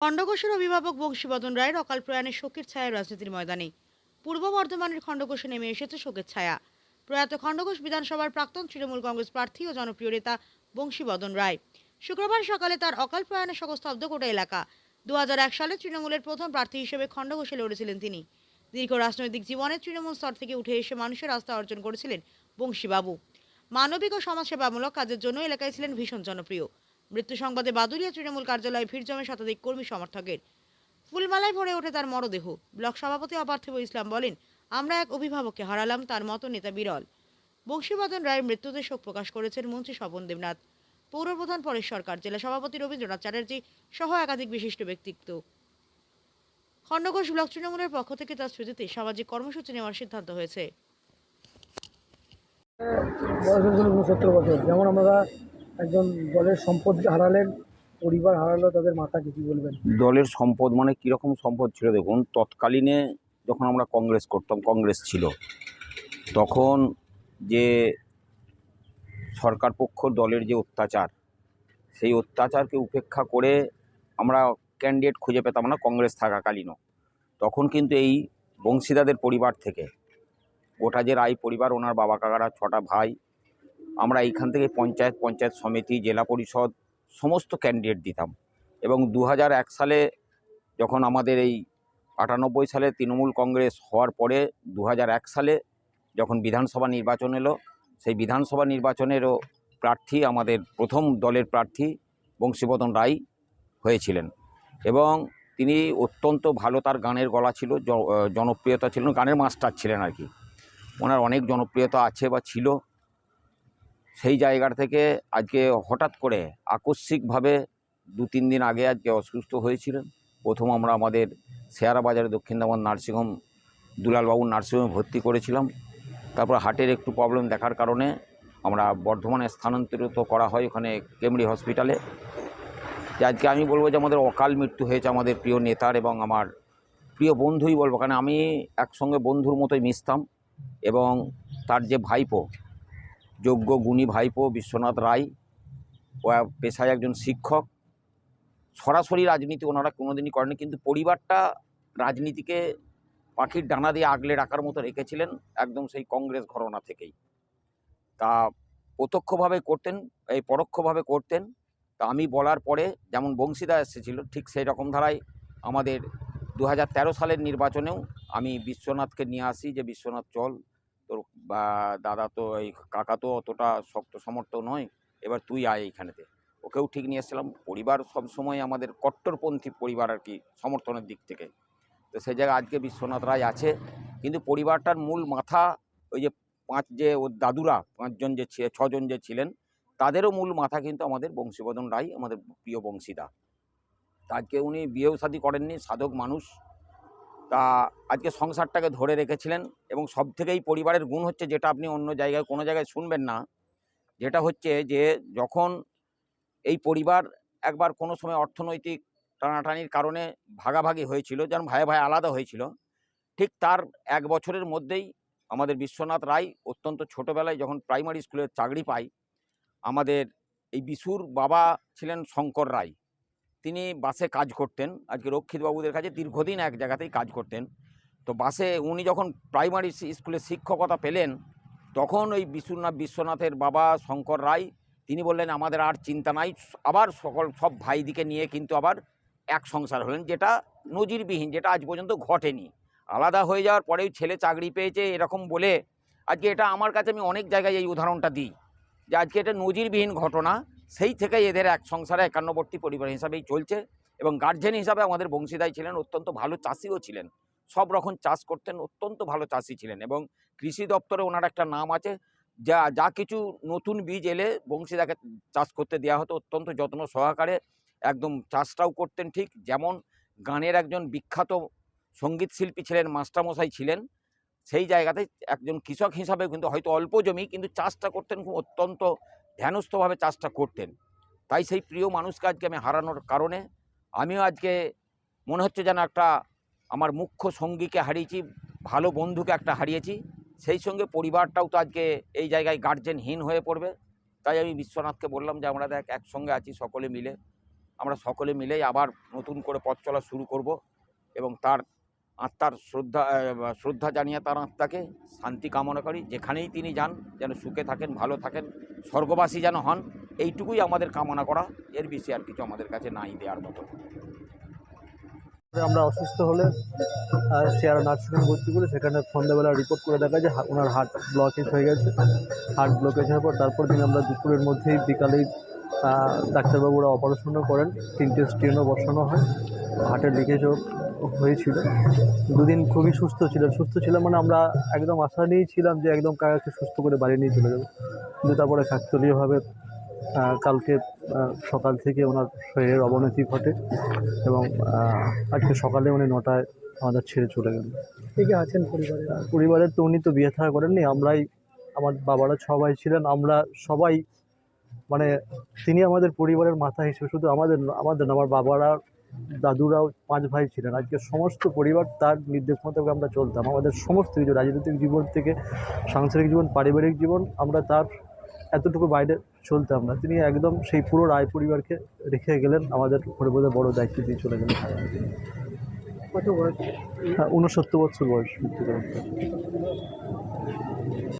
খণ্ডঘোষের অভিভাবক বংশীবদন রায়ের অকাল প্রয়াণে শোকের ছায়া রাজনীতির ময়দানে। পূর্ব বর্ধমানের খণ্ডঘোষে নেমে এসেছে শোকের ছায়া। প্রয়াত খণ্ডঘোষ বিধানসভার প্রাক্তন তৃণমূল কংগ্রেস প্রার্থী ও জনপ্রিয় নেতা বংশীবদন রায়। শুক্রবার সকালে তার অকাল প্রয়াণে শোকস্তব্ধ গোটা এলাকা। দু হাজার এক সালে তৃণমূলের প্রথম প্রার্থী হিসেবে খণ্ডঘোষে লড়েছিলেন তিনি। দীর্ঘ রাজনৈতিক জীবনে তৃণমূল স্তর থেকে উঠে এসে মানুষের আস্থা অর্জন করেছিলেন বংশীবাবু। মানবিক ও সমাজসেবামূলক কাজের জন্য এলাকায় ছিলেন ভীষণ জনপ্রিয়। মৃত্যু সংবাদে বাদুলিয়া তৃণমূল কার্যালয়ে ভিড় জমে শতাধিক কর্মী সমর্থকের। ফুলমালায় ভরে ওঠে তার মরদেহ। ব্লক সভাপতি অপার্থিব ইসলাম বলেন, আমরা এক অভিভাবককে হারালাম, তার মতো নেতা বিরল। বংশীবদন রায়ের মৃত্যুতে শোক প্রকাশ করেছেন মন্ত্রী স্বপন দেবনাথ। পৌরপ্রধান পরেশ সরকার, জেলা সভাপতি রবীন্দ্রনাথ চ্যাটার্জি সহ একাধিক বিশিষ্ট ব্যক্তিত্ব। খণ্ডঘোষ ব্লক তৃণমূলের পক্ষ থেকে তার স্মৃতিতে সামাজিক কর্মসূচি নেওয়ার সিদ্ধান্ত হয়েছে। বছর। যেমন আমরা একজন দলের সম্পদ হারালেন, পরিবার হারালো, তাদের মাতাকে কি বলবেন? দলের সম্পদ মানে কীরকম সম্পদ ছিল? দেখুন, তৎকালীনে যখন আমরা কংগ্রেস করতাম, কংগ্রেস ছিল, তখন যে সরকার পক্ষ দলের যে অত্যাচার, সেই অত্যাচারকে উপেক্ষা করে আমরা ক্যান্ডিডেট খুঁজে পেতাম না কংগ্রেস থাকাকালীনও। তখন কিন্তু এই বংশীদাদের পরিবার থেকে, গোটা যে রায় পরিবার ওনার বাবা কাকারা, ছটা ভাই আমরা এইখান থেকে পঞ্চায়েত পঞ্চায়েত সমিতি, জেলা পরিষদ, সমস্ত ক্যান্ডিডেট দিতাম। এবং দু সালে যখন আমাদের এই আটানব্বই সালে তৃণমূল কংগ্রেস হওয়ার পরে দু সালে যখন বিধানসভা নির্বাচন এলো, সেই বিধানসভা নির্বাচনেরও প্রার্থী আমাদের প্রথম দলের প্রার্থী বংশীবদন রায় হয়েছিলেন। এবং তিনি অত্যন্ত ভালো তার গানের গলা ছিল জনপ্রিয়তা ছিল গানের মাস্টার ছিলেন আর কি। ওনার অনেক জনপ্রিয়তা আছে বা ছিল সেই জায়গা থেকে আজকে হঠাৎ করে আকস্মিকভাবে দু, তিন দিন আগে আজকে অসুস্থ হয়েছিলেন। প্রথম আমরা আমাদের শেয়ারা বাজারে দক্ষিণ দামান নার্সিংহোম, দুলালবাবুর নার্সিংহোমে ভর্তি করেছিলাম। তারপর হার্টের একটু প্রবলেম দেখার কারণে আমরা বর্ধমানে স্থানান্তরিত করা হয় ওখানে কেমরি হসপিটালে। আজকে আমি বলব যে আমাদের অকাল মৃত্যু হয়েছে আমাদের প্রিয় নেতার এবং আমার প্রিয় বন্ধুই বলব। কারণ আমি একসঙ্গে বন্ধুর মতোই মিশতাম এবং তার যে ভাইপো যোগ্য গুণী ভাইপো বিশ্বনাথ রায় ও পেশায় একজন শিক্ষক। সরাসরি রাজনীতি ওনারা কোনোদিনই করেনি কিন্তু পরিবারটা রাজনীতিকে পাখির ডানা দিয়ে আগলে রাখার মতো রেখেছিলেন একদম সেই কংগ্রেস ঘরনা থেকেই। তা প্রত্যক্ষভাবে করতেন, এই পরোক্ষভাবে করতেন। তা আমি বলার পরে যেমন বংশীদা এসেছিল, ঠিক সেই রকম ধারায় আমাদের দু হাজার তেরো সালের নির্বাচনেও আমি বিশ্বনাথকে নিয়ে আসি যে, বিশ্বনাথ চল বা দাদা তো এই কাকা তো অতটা শক্ত সমর্থ নয়, এবার তুই আয় এইখানেতে ওকেও ঠিক নিয়ে এসেছিলাম। পরিবার সবসময় আমাদের কট্টরপন্থী পরিবার আর কি সমর্থনের দিক থেকে। তো সেই জায়গায় আজকে বিশ্বনাথ রায় আছে। কিন্তু পরিবারটার মূল মাথা ওই যে পাঁচ যে ওর দাদুরা, পাঁচজন যে ছজন যে ছিলেন, তাদেরও মূল মাথা কিন্তু আমাদের বংশীবদন রায়, আমাদের প্রিয় বংশীদা। আজকে উনি বিয়েও শাদী করেননি, সাধক মানুষ। তা আজকে সংসারটাকে ধরে রেখেছিলেন এবং সব থেকেই পরিবারের গুণ হচ্ছে যেটা আপনি অন্য জায়গায়, কোনো জায়গায় শুনবেন না। যেটা হচ্ছে যে যখন এই পরিবার একবার কোনো সময় অর্থনৈতিক টানাটানির কারণে ভাগাভাগি হয়েছিল, যেমন ভাই ভাই আলাদা হয়েছিল, ঠিক তার এক বছরের মধ্যেই আমাদের বিশ্বনাথ রায় অত্যন্ত ছোটোবেলায় যখন প্রাইমারি স্কুলে চাকরি পায়, আমাদের এই বিশুর বাবা ছিলেন শঙ্কর রায়। তিনি বাসে কাজ করতেন। আজকে রক্ষিত বাবুদের কাছে দীর্ঘদিন এক জায়গাতেই কাজ করতেন। তো বাসে উনি যখন প্রাইমারি স্কুলে শিক্ষকতা পেলেন, তখন ওই বিশ্বনাথ বিশ্বনাথের বাবা শঙ্কর রায়, তিনি বললেন, আমাদের আর চিন্তা নাই। আবার সকল, সব ভাইদিকে নিয়ে কিন্তু আবার এক সংসার হলেন, যেটা নজিরবিহীন, যেটা আজ পর্যন্ত ঘটেনি। আলাদা হয়ে যাওয়ার পরেও ছেলে চাকরি পেয়েছে এরকম বলে, আজকে এটা আমার কাছে আমি অনেক জায়গায় এই উদাহরণটা দিই। যে আজকে এটা নজিরবিহীন ঘটনা সেই থেকেই এদের এক সংসারে একান্নবর্তী পরিবার হিসাবেই চলছে এবং গার্জেন হিসাবে আমাদের বংশীদাই ছিলেন, অত্যন্ত ভালো চাষিও ছিলেন। সব রকম চাষ করতেন, অত্যন্ত ভালো চাষি ছিলেন এবং কৃষি দপ্তরে ওনার একটা নাম আছে, যা যা কিছু নতুন বীজ এলে বংশীদাকে চাষ করতে দেওয়া হতো, অত্যন্ত যত্ন সহকারে একদম চাষটাও করতেন ঠিক। যেমন গানের একজন বিখ্যাত সংগীত শিল্পী ছিলেন, মাস্টারমশাই ছিলেন, সেই জায়গাতে একজন কৃষক হিসাবে কিন্তু হয়তো অল্প জমি, কিন্তু চাষটা করতেন খুব অত্যন্ত ধ্যানস্থভাবে চাষটা করতেন। তাই সেই প্রিয় মানুষকে আজকে আমি হারানোর কারণে আমিও আজকে মনে হচ্ছে যেন একটা আমার মুখ্য সঙ্গীকে হারিয়েছি, ভালো বন্ধুকে একটা হারিয়েছি। সেই সঙ্গে পরিবারটাও তো আজকে এই জায়গায় গার্জেনহীন হয়ে পড়বে। তাই আমি বিশ্বনাথকে বললাম যে, আমরা দেখ, একসঙ্গে আছি সকলে মিলে। আমরা সকলে মিলেই আবার নতুন করে পথ চলা শুরু করব এবং তার আত্মার শ্রদ্ধা শ্রদ্ধা জানিয়ে তার আত্মাকে শান্তি কামনা করি। যেখানেই তিনি যান, যেন সুখে থাকেন, ভালো থাকেন, স্বর্গবাসী যেন হন, এইটুকুই আমাদের কামনা করা। এর বেশি আর কিছু আমাদের কাছে নাই দেওয়ার মতো। আমরা অসুস্থ হলে চেয়ার নার্সিংহোমে ভর্তি করে সেখানে সন্ধ্যাবেলা রিপোর্ট করে দেখা যায়, ওনার হার্ট ব্লকেজ হয়ে গেছে। হার্ট ব্লকেজ হওয়ার পর তারপর দিন আমরা দুপুরের মধ্যেই বিকালেই ডাক্তারবাবুরা অপারেশনও করেন তিনটে স্টেনও বসানো হয় হার্টের লিকেজও হয়েছিল। দুদিন খুবই সুস্থ ছিলেন সুস্থ ছিলাম মানে আমরা একদম আশা নিয়েই ছিলাম যে একদম কাকাকে সুস্থ করে বাড়ি নিয়ে চলে যাব। কিন্তু তারপরে কাকতলীয়ভাবে কালকে সকাল থেকে ওনার শরীরের অবনতি ঘটে এবং আজকে সকালে উনি নটায় আমাদের ছেড়ে চলে গেলেন। কে কে আছেন পরিবারে? পরিবারের তো উনি তো বিয়ে থাকা করেননি আমরাই আমার বাবারা সবাই ছিলেন আমরা সবাই মানে তিনি আমাদের পরিবারের মাথা হিসেবে শুধু আমাদের আমাদের না, আমার বাবারা দাদুরাও পাঁচ ভাই ছিলেন। আজকে সমস্ত পরিবার তার নির্দেশ মোতাবেক আমরা চলতাম। আমাদের সমস্ত কিছু রাজনৈতিক জীবন থেকে সাংসারিক জীবন পারিবারিক জীবন আমরা তার এতটুকু বাইরে চলতাম না। তিনি একদম সেই পুরো রায় পরিবারকে রেখে গেলেন আমাদের পরিবারের বড় দায়িত্ব দিয়ে চলে গেলেন। কত বয়স? হ্যাঁ উনসত্তর বছর বয়স।